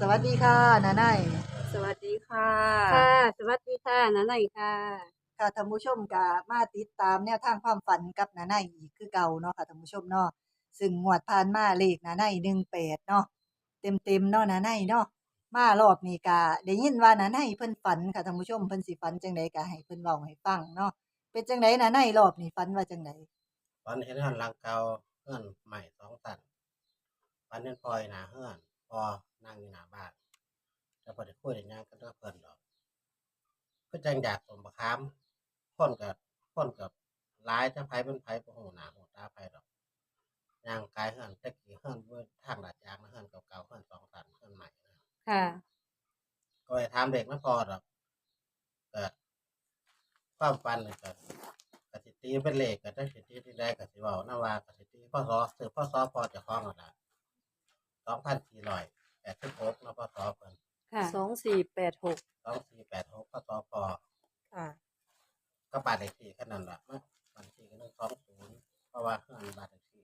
สวัสดีค่ะนาไนายสวัสดีค่ะค่ะ สวัสดีค่ะน้าหน่อยค่ะ ค่ะท่านผู้ชมกะมาติดตามแนวทางความฝันกับนาไนายอีกคือเก่าเนาะค่ะท่านผู้ชมเนาะซึ่งงวดผ่านมาเลขนาไนาย18เนาะเต็มๆเนาะนาไนายเนาะมารอบนี้กะได้ยินว่านาไนายเพิ่นฝันค่ะท่านผู้ชมเพิ่นสิฝันจังไดก็ให้เพิ่นเว้าให้ฟังเนาะเป็นจังไดนาไนายรอบนี้ฝันว่าจังไดฝันเห็นเฮือนหลังเก่าเฮือนใหม่สองสันฝันเห็นพลอยหน้าเฮือนพอ นั่งอยู่หน้าบ้านแล้วพอได้คุยได้หยังก็เพิ่นดอกก็จังอยากสมบักคามคนกับคนกับหลายถ้าไผเป็นไผบ่ฮู้หน้าฮู้ตาไผดอกย่างกายเฮือนตะกี้เฮือนเว้ยทางลาดยางนะเฮือนเก่าๆเฮือนสองสันเฮือนใหม่นะ ค่ะ ก็ไปถามเด็กมันพอดอกก็ความฝันนี่ก็ก็สิตีเป็นเลขก็ได้สิตีที่ได้ก็สิเว้านำว่าก็สิตีพศสือพศพอเจะคล้าของนั่นล่ะ2486เนาะพศเพิ่นค่ะสองสี่แปดหก2486พศพอค่ะก็บาทเลขที่แค่นั้นล่ะมันมันที่ก็120เพราะว่าเครื่องบาทเลขที่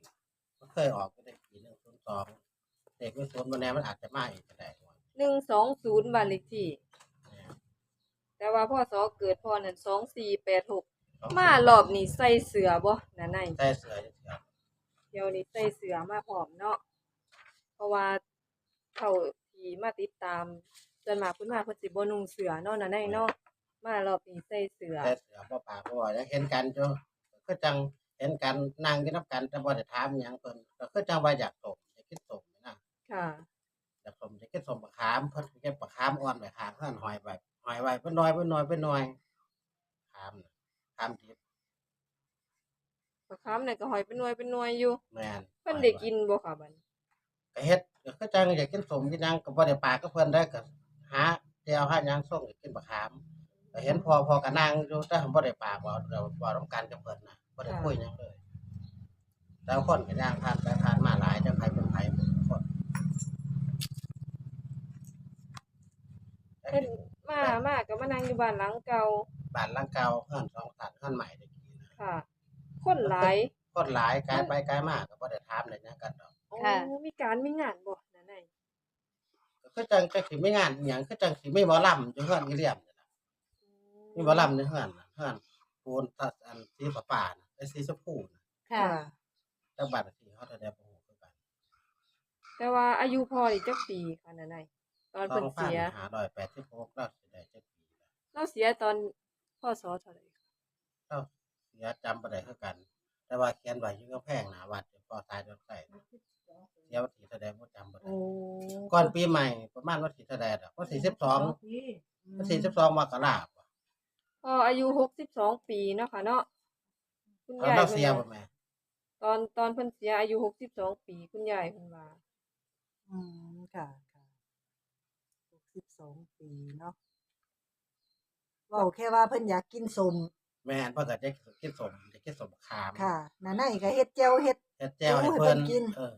มันเคยออกก็ได้ปี102เด็กไม่ศูนย์บ่แน่มันอาจจะมาอีกก็ได้ว่าหนึ่งสองศูนย์บ้านเลขที่แน่แต่ว่าพ่อสอเกิดพ่อนั่นสองสี่แปดหก24มารอบนี้ใส่เสือบ่นั่นไงใส่เสื้อจังซี่ครับเดี๋ยวนี้ใส่เสือมาพร้อมเนาะเพราะว่า เขาที่มาติดตามจนมากเพิ่นมาเพิ่นสิบ่นุ่งเสือเนาะนั่นไงเนาะมารอบนี้ใส่เสือใส่เสื้อบ่ปากบ่ว่าอยากเห็นกันจ้ะก็จังเห็นกันนั่งกินน้ำกันแต่บ่ได้ถามหยังเพิ่นก็คือจังว่าอยากตกอยากคิดตกนะค่ะ อยากสมอยากคิดสมบักขามเพิ่นเก็บบักขามอ่อนไว้ข้างเพิ่นหอยไว้หอยไว้เพิ่นน้อยเพิ่นน้อยเพิ่นน้อยขามน่ะขามดิบปลาคำเนี่ยก็หอยเป็นหน่วยเป็นหน่วยอยู่แม่นเพิ่นได้กินบ่ค่ะบัดนี้ก็เฮ็ด ก็คือจังอยากกินสมกินหยังก็บ่ได้ปากกับเพิ่นได้ก็หาแจวหาหยังส่งให้กินบักขามก็เห็นพอพอก็นั่งอยู่แต่บ่ได้ปากบ่เราบ่ต้องการกับเพิ่นน่ะบ่ได้คุยหยังเลยแล้วคนก็ย่างผ่านไปผ่านมาหลายจะใครเป็นใครเป็นคนเพิ่นมา มาก็มานั่งอยู่บ้านหลังเก่าบ้านหลังเก่าเฮือนสองสันเฮือนใหม่ตะกี้นะค่ะ คนหลายคนหลายกลายไปกลายมาก็บ่ได้ถามเลยนะกันดอก โอ้ค่ะ มีการมีงานบ่นั่นไงก็คือจังจังสิไม่งานอหย่างคือจังสิไม่หมอลำอยู่เฮือนอีเลี่ยมนี่ล่ะมีหมอลำในเฮือนน่ะเฮือนปูนตัดอันสีฟ้าๆน่ะไอ้สีชมพูน่ะค่ะจังบ้านที่เขาได้บ่ฮู้คือกันแต่ว่าอายุพ่อนี่จักปีค่ะนั่นไงตอนเพิ่นเสีย 2586เราสิได้จักปีแล้วเราเสียตอนพ่อสอเท่าไหร่คะเราเสียจำบ่ได้คือกัน แต่ว่าเขียนไว้อยู่กำแพงหน้าวัดพอตายโดนใส่เสียวันที่เท่าใดบ่จำบ่ได้โอ้ก่อนปีใหม่ประมาณวันที่เท่าใดดอกวันที่สิบสองวันที่สิบสองมกราคมพ่ออายุ62ปีเนาะค่ะเนาะคุณตอนยายเราเพิ่เสียนบ่ว่าแม่ตอนตอนเพิ่นเสียอายุ62ปีคุณยายเพิ่นว่าอืมค่ะค่ะ62ปีเนาะเว้าแค่ว่าเพิ่นอยากกินสม แม่นเพิ่นก็จะคิดสมจะคิดสมคามค่ะนาไนายก็เฮ็ดแจ่วเฮ็ด เฮ็ดแจ่วให้โอ้ให้เพิ่นเพิ่นกิน เออ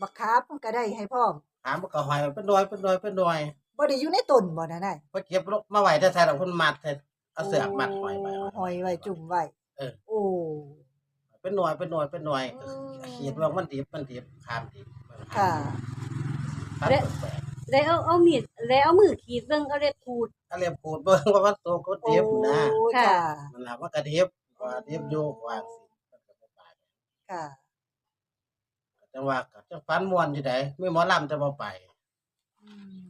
บักคาบมันก็ได้ให้พร้อมถามมันก็หอยเป็นหน่วยเป็นหน่วยเป็นหน่วยบ่ได้อยู่ในต้นบ่นาไนายเพิ่นเก็บลงมาไว้แต่ใส่แล้วเพิ่นมัดใส่เอาเสือกมัดหอยไว้ หอยไว้จุ่มไว้เออ โอ้ เป็นหน่วยเป็นหน่วยเป็นหน่วยก็อืมขีดว่ามันดิบมันดิบคามดิบมันคามค่ะครับและแปลกแล้วเอาเอามีดแล้วเอามือขีดเบิ่งเอาเล็บขูด ๆถ้าเรียบขูดเบิ่งว่ามันโตก็ดิบนะโอ้ค่ะค่ะ มันน่ะมันก็ดิบว่าดิบอยู่วางสิเพิ่นก็บ่ปากค่ะ จังว่าก็จังฟันม่วนอยู่ไดมีหมอลำจะบ่ไป อืม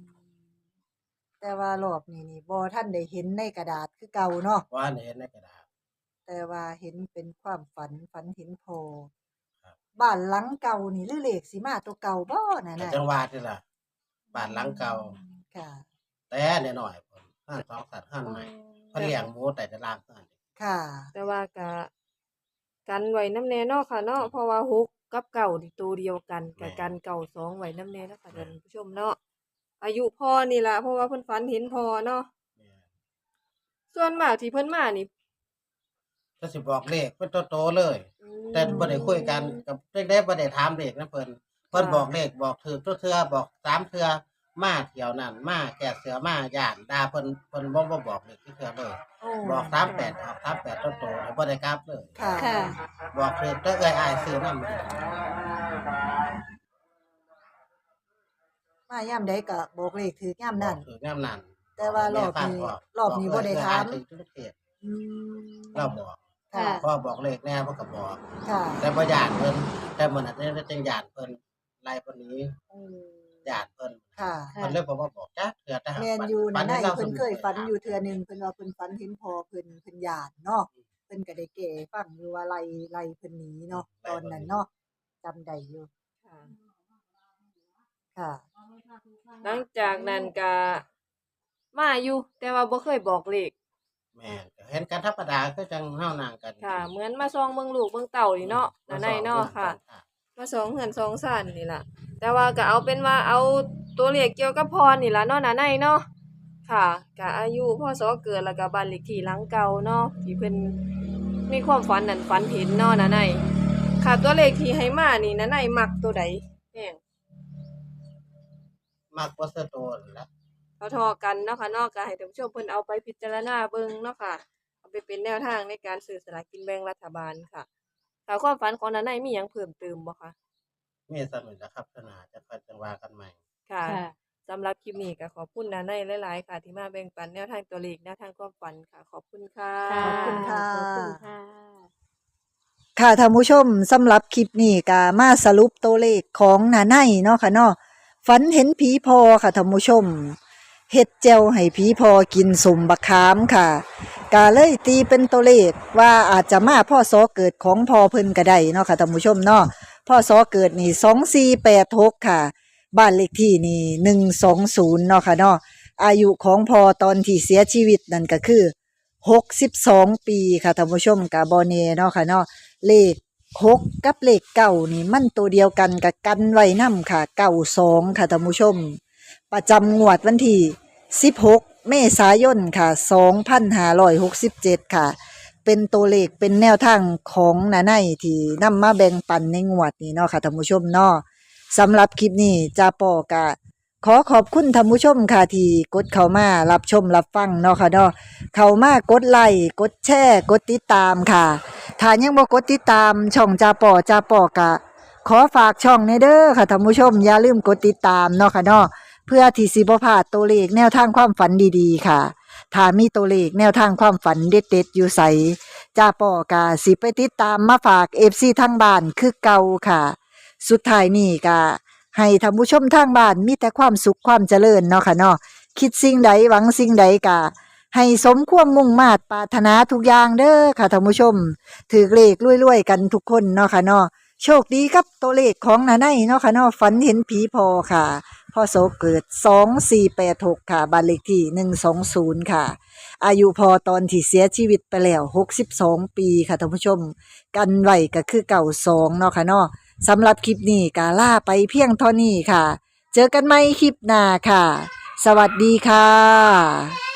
แต่ว่ารอบนี้นี่บ่ท่านได้เห็นในกระดาษคือเก่าเนาะว่าเห็นในกระดาษ แต่ว่าเห็นเป็นความฝันฝันเห็นพอครับ บ้านหลังเก่านี่หรือเลขสิมาตัวเก่าบ่น่ะแต่นะจังหวัดนี่ล่ะบ้านหลังเก่า ค่ะ แต่หน่อยๆพุ่น ห้านสองสัตว์ห้านใหม่เพิ่นเลี้ยงหมูแต่จะล่างเพิ่นค่ะ แต่ว่าก็กันไว้น้ำแน่เนาะค่ะเนาะเพราะว่าหกกับเก่านี่ตัวเดียวกันกับกันเก่าสองไว้น้ำแน่เนาะค่ะท่านผู้ชมเนาะอายุพ่อนี่ล่ะเพราะว่าเพิ่นฝันเห็นพ่อเนาะแม่นส่วนมากที่เพิ่นมานี่ก็สิบอกเลขเป็นโตๆเลย อืมแต่บ่ได้คุยกันกับเด็กได้บ่ได้ถามเลขนะเพิ่นเพิ่นค่ะบอกเลขบอกถือตัวเทื่อบอกสามเทื่อ มาเที่ยวนั่นมาแก่เสือมาย่านด่าเพิ่นเพิ่นบ่บ่บอกเลขที่เทื่อเลยโอ้บอก38ออก38โตๆแล้วบ่ได้กลับเลยค่ะ ค่ะ บอกถือแต่เอ้ยอ้ายซื้อนำมายามใดก็บอกเลขถือยามนั้นถือย่ำนั่นแต่ว่ารอบนี้รอบนี้บ่ได้ถามบอกเลยเพื่อหถึงทุกเขตอืมเราบอกค่ะ พ่อบอกเลขแน่พ่อก็บอก ค่ะแต่บ่ญาติเพิ่นแต่มันอาจจะเป็นญาติเพิ่นไล่เพิ่นหนี้ ญาติเพิ่นค่ะ เพิ่นเลยบอกว่าบอกจ้าเถื่อแต่หาแม่นอยู่ฝันะได้ให้ราเพิ่นเคยฝันสมุอยู่เทื่อหนึงเพิ่นว่าเพิ่นฝันเห็นพ่อเพิ่นเพิ่นหยาดเนาะเพิ่นก็ได้แก่ฟังอยู่ว่าไล่ไล่เพิ่นหนีเนาะตอนนั้นเนาะจำได้อยู่ค่ะ ค่ะ หลังจากนั้นก็มาอยู่ แต่ว่าบ่เคยบอกเลขแม่นก็เห็นกันธรรมดาคือจังเฮานางกันค่ะ เหมือนมาซองเบิ่งลูกเบิ่งเต่านี่เนาะนั่นในเนาะค่ะมา มาสองเหือนสองสันนี่ล่ะ แต่ว่าก็เอาเป็นว่าเอาตัวเลขเกี่ยวกับพรนี่ล่ะเนาะนาในเนาะค่ะก็อายุพ่อสอเกิดแล้วก็บ้านเลขที่หลังเก่าเนาะที่เพิ่นมีความฝันนั่นฝันเห็นเนาะนาในค่ะตัวเลขที่ให้มานี่นาในมักตัวใดแม่งมักบ่เสื้อโตนละเทอๆกันเนาะค่ะเนาะก็ให้ท่านผู้ชมเพิ่นเอาไปพิจารณาเบิ่งเนาะค่ะ เอาไปเป็นแนวทางในการซื้อสลากกินแบ่งรัฐบาลค่ะ ถ้าความฝันของนาในมีหยังเพิ่มเติมบ่คะมีสนุนนะครับขนาดจะค่อยจังว่ากันใหม่ ค่ะค่ะ สำหรับคลิปนี้ก็ขอบคุณนาในหลาย ๆ ค่ะ ที่มาแบ่งปันแนวทางตัวเลขแนวทางความฝันค่ะ ขอบคุณค่ะ ขอบคุณค่ะ ขอบคุณค่ะ ค่ะท่านผู้ชมสำหรับคลิปนี้ก็มาสรุปตัวเลขของนาไนเนาะค่ะเนาะฝันเห็นผีพอค่ะท่านผู้ชม เฮ็ดเจวให้ผีพอกินสมบักขามค่ะก็เลยตีเป็นตัวเลขว่าอาจจะมาพ่อสอเกิดของพอเพิ่นก็ได้เนาะค่ะท่านผู้ชมเนาะพ่อสอเกิดนี่สองสี่แปดหกค่ะ บ้านเลขที่นี่หนึ่งสองศูนย์เนาะค่ะเนาะอายุของพอตอนที่เสียชีวิตนั่นก็คือหกสิบสองปีค่ะท่านผู้ชมกาบอเน่เนาะค่ะเนาะเลขหกกับเลขเก้านี่มันตัวเดียวกันกับกันไว้นํค่ะเก้าสองค่ะท่านผู้ชม ประจำงวดวันที่สิบหกเมษายนค่ะสองพันห้าร้อยหกสิบเจ็ดค่ะ เป็นตัวเลขเป็นแนวทางของนาไนที่นำมาแบ่งปันในงวดนี้เนาะค่ะท่านผู้ชมเนาะสำหรับคลิปนี้จาปอกะขอขอบคุณท่านผู้ชมค่ะที่กดเข้ามารับชมรับฟังเนาะค่ะเนาะเข้ามากดไลค์กดแชร์กดติดตามค่ะถ้ายังบ่กดติดตามช่องจาปอจาปอกะ ขอฝากช่องในเด้อค่ะท่านผู้ชมอย่าลืมกดติดตามเนาะค่ะเนาะ เพื่อที่สิบ่พลาดตัวเลขแนวทางความฝันดีๆ ค่ะ ถ้ามีตัวเลขแนวทางความฝันเด็ดๆ อยู่ใสจาปอกะสิไปติดตามมาฝาก FC ทางบ้านคือเก่าค่ะ สุดท้ายนี่ก็ให้ท่านผู้ชมทางบ้านมีแต่ความสุขความเจริญเนาะค่ะเนาะคิดสิ่งใดหวังสิ่งใดกะให้สมความมุ่งมาตรปรารถนาทุกอย่างเด้อค่ะท่านผู้ชม ถือเลขรวยๆกันทุกคนเนาะค่ะเนาะโชคดีครับตัวเลขของนาไนเนาะค่ะเนาะฝันเห็นผีพอค่ะ พ่อโสเกิด 2486 ค่ะบ้านเลขที่ 120 ค่ะ อายุพอตอนที่เสียชีวิตไปแล้ว 62 ปีค่ะท่านผู้ชม กันไหวก็คือเก่าสองเนาะค่ะเนาะสำหรับคลิปนี้กาล่าไปเพียงเท่านี้ค่ะ เจอกันใหม่คลิปหน้าค่ะ สวัสดีค่ะ